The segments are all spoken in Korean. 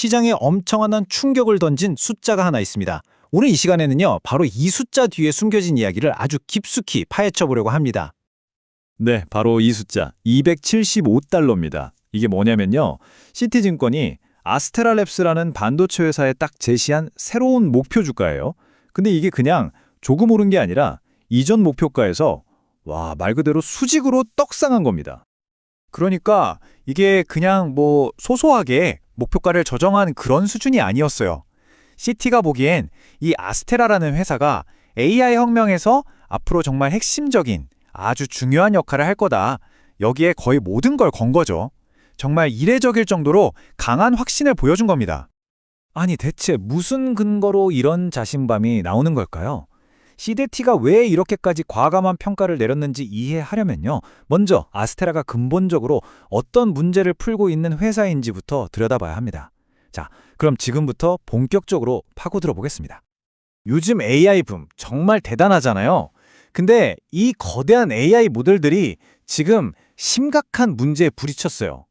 시장에 엄청난 충격을 던진 숫자가 하나 있습니다. 오늘 이 시간에는요, 바로 이 숫자 뒤에 숨겨진 이야기를 아주 깊숙이 파헤쳐 보려고 합니다. 네, 바로 이 숫자 275달러입니다. 이게 뭐냐면요. 시티증권이 아스테라랩스라는 반도체 회사에 딱 제시한 새로운 목표 주가예요. 근데 이게 그냥 조금 오른 게 아니라 이전 목표가에서 와, 말 그대로 수직으로 떡상한 겁니다. 그러니까 이게 그냥 뭐 소소하게 목표가를 조정한 그런 수준이 아니었어요. 시티가 보기엔 이 아스테라라는 회사가 AI 혁명에서 앞으로 정말 핵심적인 아주 중요한 역할을 할 거다. 여기에 거의 모든 걸 건 거죠. 정말 이례적일 정도로 강한 확신을 보여준 겁니다. 아니, 대체 무슨 근거로 이런 자신감이 나오는 걸까요? 시데티가 왜 이렇게까지 과감한 평가를 내렸는지 이해하려면요. 먼저 아스테라가 근본적으로 어떤 문제를 풀고 있는 회사인지부터 들여다봐야 합니다. 자, 그럼 지금부터 본격적으로 파고들어 보겠습니다. 요즘 AI 붐 정말 대단하잖아요. 근데 이 거대한 AI 모델들이 지금 심각한 문제에 부딪혔어요.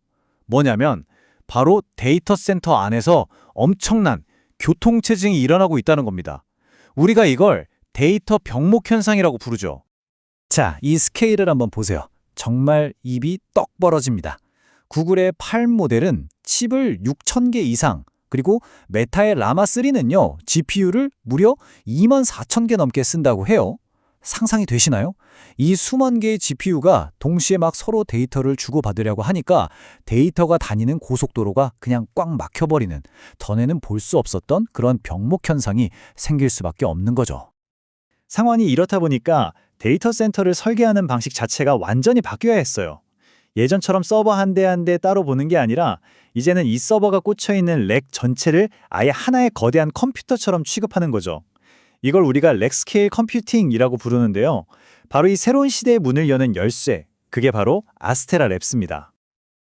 뭐냐면 바로 데이터 센터 안에서 엄청난 교통체증이 일어나고 있다는 겁니다. 우리가 이걸 데이터 병목 현상이라고 부르죠. 자, 이 스케일을 한번 보세요. 정말 입이 떡 벌어집니다. 구글의 8 모델은 칩을 6,000개 이상, 그리고 메타의 라마3는요, GPU를 무려 2만 4천 개 넘게 쓴다고 해요. 상상이 되시나요? 이 수만 개의 GPU가 동시에 막 서로 데이터를 주고받으려고 하니까 데이터가 다니는 고속도로가 그냥 꽉 막혀버리는 전에는 볼 수 없었던 그런 병목 현상이 생길 수밖에 없는 거죠. 상황이 이렇다 보니까 데이터 센터를 설계하는 방식 자체가 완전히 바뀌어야 했어요. 예전처럼 서버 한 대 한 대 따로 보는 게 아니라 이제는 이 서버가 꽂혀 있는 렉 전체를 아예 하나의 거대한 컴퓨터처럼 취급하는 거죠. 이걸 우리가 렉 스케일 컴퓨팅이라고 부르는데요. 바로 이 새로운 시대의 문을 여는 열쇠, 그게 바로 아스테라 랩스입니다.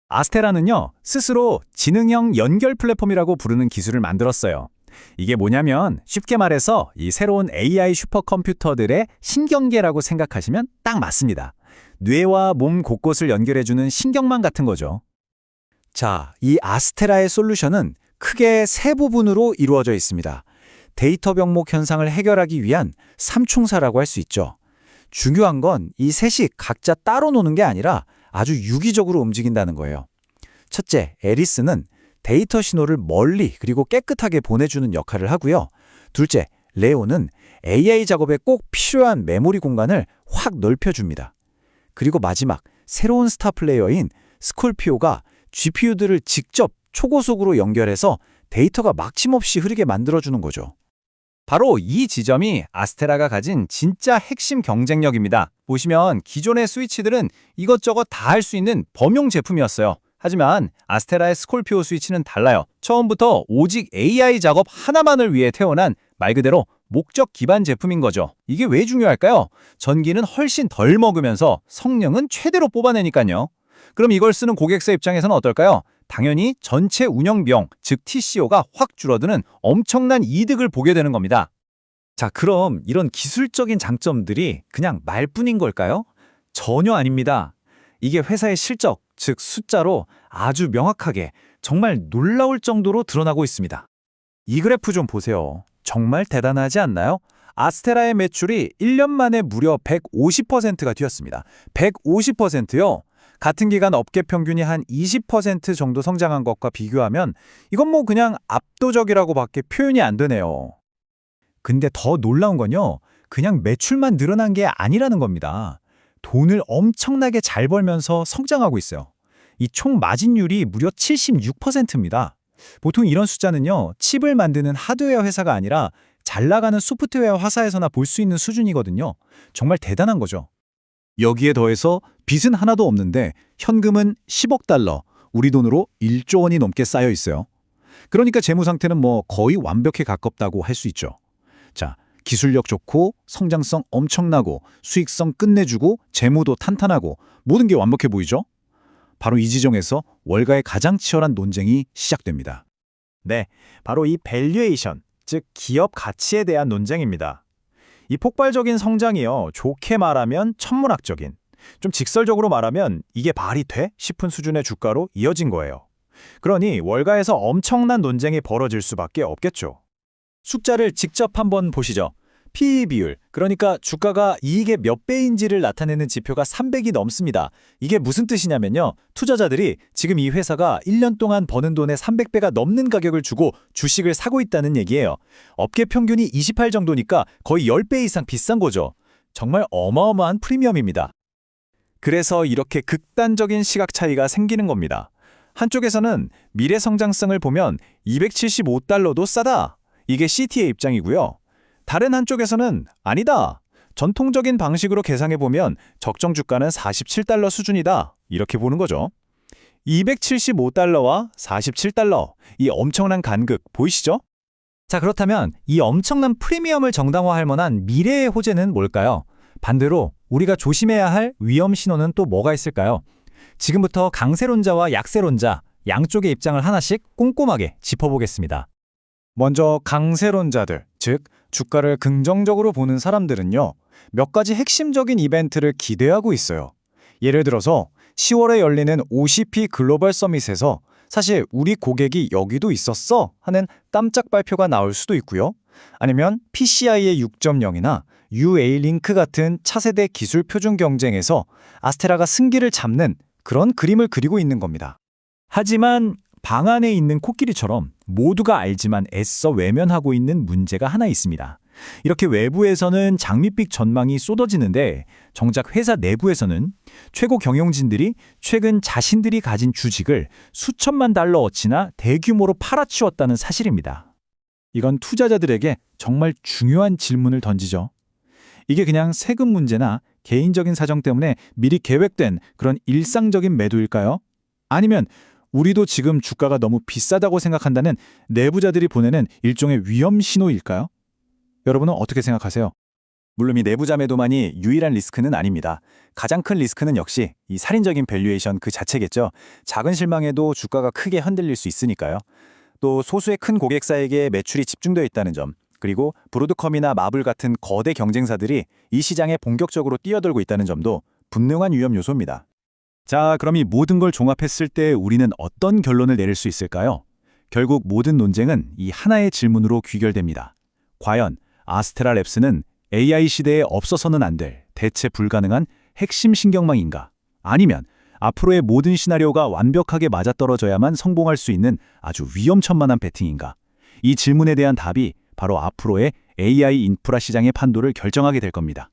아스테라는요, 스스로 지능형 연결 플랫폼이라고 부르는 기술을 만들었어요. 이게 뭐냐면 쉽게 말해서 이 새로운 AI 슈퍼컴퓨터들의 신경계라고 생각하시면 딱 맞습니다. 뇌와 몸 곳곳을 연결해주는 신경망 같은 거죠. 자, 이 아스테라의 솔루션은 크게 세 부분으로 이루어져 있습니다. 데이터 병목 현상을 해결하기 위한 삼총사라고 할 수 있죠. 중요한 건 이 셋이 각자 따로 노는 게 아니라 아주 유기적으로 움직인다는 거예요. 첫째, 에리스는 데이터 신호를 멀리 그리고 깨끗하게 보내주는 역할을 하고요. 둘째, 레오는 AI 작업에 꼭 필요한 메모리 공간을 확 넓혀줍니다. 그리고 마지막, 새로운 스타 플레이어인 스콜피오가 GPU들을 직접 초고속으로 연결해서 데이터가 막힘없이 흐르게 만들어주는 거죠. 바로 이 지점이 아스테라가 가진 진짜 핵심 경쟁력입니다. 보시면 기존의 스위치들은 이것저것 다 할 수 있는 범용 제품이었어요. 하지만 아스테라의 스콜피오 스위치는 달라요. 처음부터 오직 AI 작업 하나만을 위해 태어난 말 그대로 목적 기반 제품인 거죠. 이게 왜 중요할까요? 전기는 훨씬 덜 먹으면서 성능은 최대로 뽑아내니까요. 그럼 이걸 쓰는 고객사 입장에서는 어떨까요? 당연히 전체 운영 비용, 즉 TCO가 확 줄어드는 엄청난 이득을 보게 되는 겁니다. 자, 그럼 이런 기술적인 장점들이 그냥 말뿐인 걸까요? 전혀 아닙니다. 이게 회사의 실적, 즉 숫자로 아주 명확하게 정말 놀라울 정도로 드러나고 있습니다. 이 그래프 좀 보세요. 정말 대단하지 않나요? 아스테라의 매출이 1년 만에 무려 150%가 뛰었습니다. 150%요? 같은 기간 업계 평균이 한 20% 정도 성장한 것과 비교하면 이건 뭐 그냥 압도적이라고 밖에 표현이 안 되네요. 근데 더 놀라운 건요. 그냥 매출만 늘어난 게 아니라는 겁니다. 돈을 엄청나게 잘 벌면서 성장하고 있어요. 이 총 마진율이 무려 76%입니다. 보통 이런 숫자는요, 칩을 만드는 하드웨어 회사가 아니라 잘 나가는 소프트웨어 회사에서나 볼 수 있는 수준이거든요. 정말 대단한 거죠. 여기에 더해서 빚은 하나도 없는데 현금은 10억 달러, 우리 돈으로 1조 원이 넘게 쌓여 있어요. 그러니까 재무 상태는 뭐 거의 완벽에 가깝다고 할 수 있죠. 자, 기술력 좋고 성장성 엄청나고 수익성 끝내주고 재무도 탄탄하고 모든 게 완벽해 보이죠? 바로 이 지점에서 월가의 가장 치열한 논쟁이 시작됩니다. 네, 바로 이 밸류에이션, 즉 기업 가치에 대한 논쟁입니다. 이 폭발적인 성장이요, 좋게 말하면 천문학적인, 좀 직설적으로 말하면 이게 말이 돼? 싶은 수준의 주가로 이어진 거예요. 그러니 월가에서 엄청난 논쟁이 벌어질 수밖에 없겠죠. 숫자를 직접 한번 보시죠. PE 비율, 그러니까 주가가 이익의 몇 배인지를 나타내는 지표가 300이 넘습니다. 이게 무슨 뜻이냐면요. 투자자들이 지금 이 회사가 1년 동안 버는 돈의 300배가 넘는 가격을 주고 주식을 사고 있다는 얘기예요. 업계 평균이 28 정도니까 거의 10배 이상 비싼 거죠. 정말 어마어마한 프리미엄입니다. 그래서 이렇게 극단적인 시각 차이가 생기는 겁니다. 한쪽에서는 미래 성장성을 보면 275달러도 싸다. 이게 CT의 입장이고요. 다른 한쪽에서는 아니다. 전통적인 방식으로 계산해 보면 적정 주가는 47달러 수준이다. 이렇게 보는 거죠. 275달러와 47달러. 이 엄청난 간극 보이시죠? 자, 그렇다면 이 엄청난 프리미엄을 정당화할 만한 미래의 호재는 뭘까요? 반대로 우리가 조심해야 할 위험 신호는 또 뭐가 있을까요? 지금부터 강세론자와 약세론자 양쪽의 입장을 하나씩 꼼꼼하게 짚어보겠습니다. 먼저 강세론자들, 즉 주가를 긍정적으로 보는 사람들은요. 몇 가지 핵심적인 이벤트를 기대하고 있어요. 예를 들어서 10월에 열리는 OCP 글로벌 서밋에서 사실 우리 고객이 여기도 있었어 하는 깜짝 발표가 나올 수도 있고요. 아니면 PCI의 6.0이나 UA 링크 같은 차세대 기술 표준 경쟁에서 아스테라가 승기를 잡는 그런 그림을 그리고 있는 겁니다. 하지만 방 안에 있는 코끼리처럼 모두가 알지만 애써 외면하고 있는 문제가 하나 있습니다. 이렇게 외부에서는 장밋빛 전망이 쏟아지는데 정작 회사 내부에서는 최고 경영진들이 최근 자신들이 가진 주식을 수천만 달러 어치나 대규모로 팔아치웠다는 사실입니다. 이건 투자자들에게 정말 중요한 질문을 던지죠. 이게 그냥 세금 문제나 개인적인 사정 때문에 미리 계획된 그런 일상적인 매도일까요? 아니면 우리도 지금 주가가 너무 비싸다고 생각한다는 내부자들이 보내는 일종의 위험 신호일까요? 여러분은 어떻게 생각하세요? 물론 이 내부자 매도만이 유일한 리스크는 아닙니다. 가장 큰 리스크는 역시 이 살인적인 밸류에이션 그 자체겠죠. 작은 실망에도 주가가 크게 흔들릴 수 있으니까요. 또 소수의 큰 고객사에게 매출이 집중되어 있다는 점, 그리고 브로드컴이나 마블 같은 거대 경쟁사들이 이 시장에 본격적으로 뛰어들고 있다는 점도 분명한 위험 요소입니다. 자, 그럼 이 모든 걸 종합했을 때 우리는 어떤 결론을 내릴 수 있을까요? 결국 모든 논쟁은 이 하나의 질문으로 귀결됩니다. 과연 아스테라 랩스는 AI 시대에 없어서는 안 될 대체 불가능한 핵심 신경망인가? 아니면 앞으로의 모든 시나리오가 완벽하게 맞아떨어져야만 성공할 수 있는 아주 위험천만한 베팅인가? 이 질문에 대한 답이 바로 앞으로의 AI 인프라 시장의 판도를 결정하게 될 겁니다.